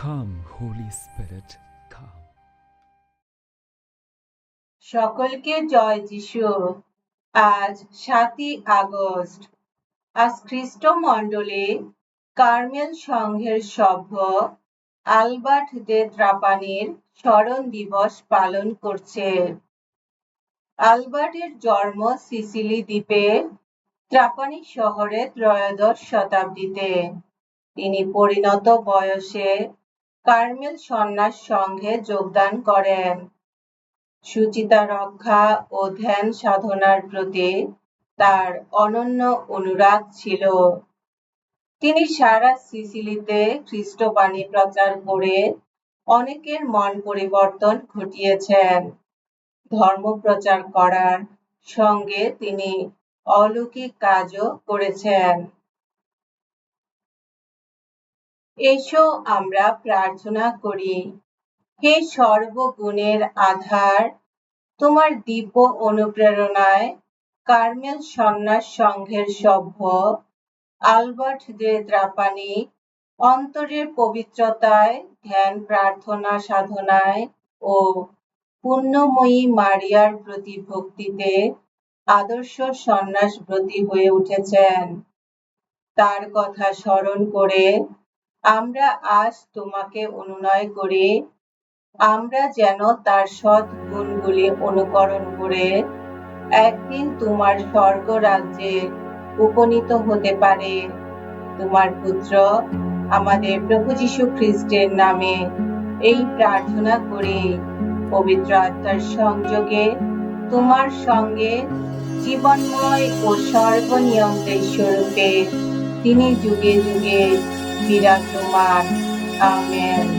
Holy Spirit, come. সকলকে জয় যিশু। আজ সাতই আগস্ট। আজ খ্রিস্ট মণ্ডলে কার্মেল সংঘের সভ্য আলবার্ট দে ত্রাপানির স্মরণ দিবস পালন করছে। আলবার্টের জন্ম সিসিলি দ্বীপে ত্রাপানি শহরে ত্রয়োদশ শতাব্দীতে। তিনি পরিণত বয়সে কার্মেল সন্ন্যাস সংঘে যোগদান করেন। সুচিতা রক্ষা ও ধ্যান সাধনার প্রতি তার অনন্য অনুরাগ ছিল। তিনি সারা সিসিলিতে খ্রিস্টবাণী প্রচার করে অনেকের মন পরিবর্তন ঘটিয়েছেন। ধর্ম প্রচার করার সঙ্গে তিনি অলৌকিক কাজও করেছেন। এসো আমরা প্রার্থনা করি। হে সর্বগুণের আধার, তোমার দিব্য অনুপ্রেরণায় কার্মেল সন্ন্যাস সংঘের সভ্য, আলবার্ট দে ত্রাপানি অন্তরের পবিত্রতায়, ধ্যান প্রার্থনা সাধনায় ও পুণ্যময়ী মারিয়ার প্রতি ভক্তিতে আদর্শ সন্ন্যাস ব্রতী হয়ে উঠেছেন। তার কথা স্মরণ করে আমরা আজ তোমাকে অনুনয় করি। আমরা যেন তার সৎ গুণগুলি অনুকরণ করে একদিন তোমার স্বর্গ রাজ্যে উপনীত হতে পারে। তোমার পুত্র, আমাদের প্রভু যীশু খ্রিস্টের নামে এই প্রার্থনা করি। পবিত্র আত্মার সংযোগে তোমার সঙ্গে জীবনময় ও সর্বনিয়ন্ত্রণ স্বরূপে তিনি যুগে যুগে বিরাজমান আমেন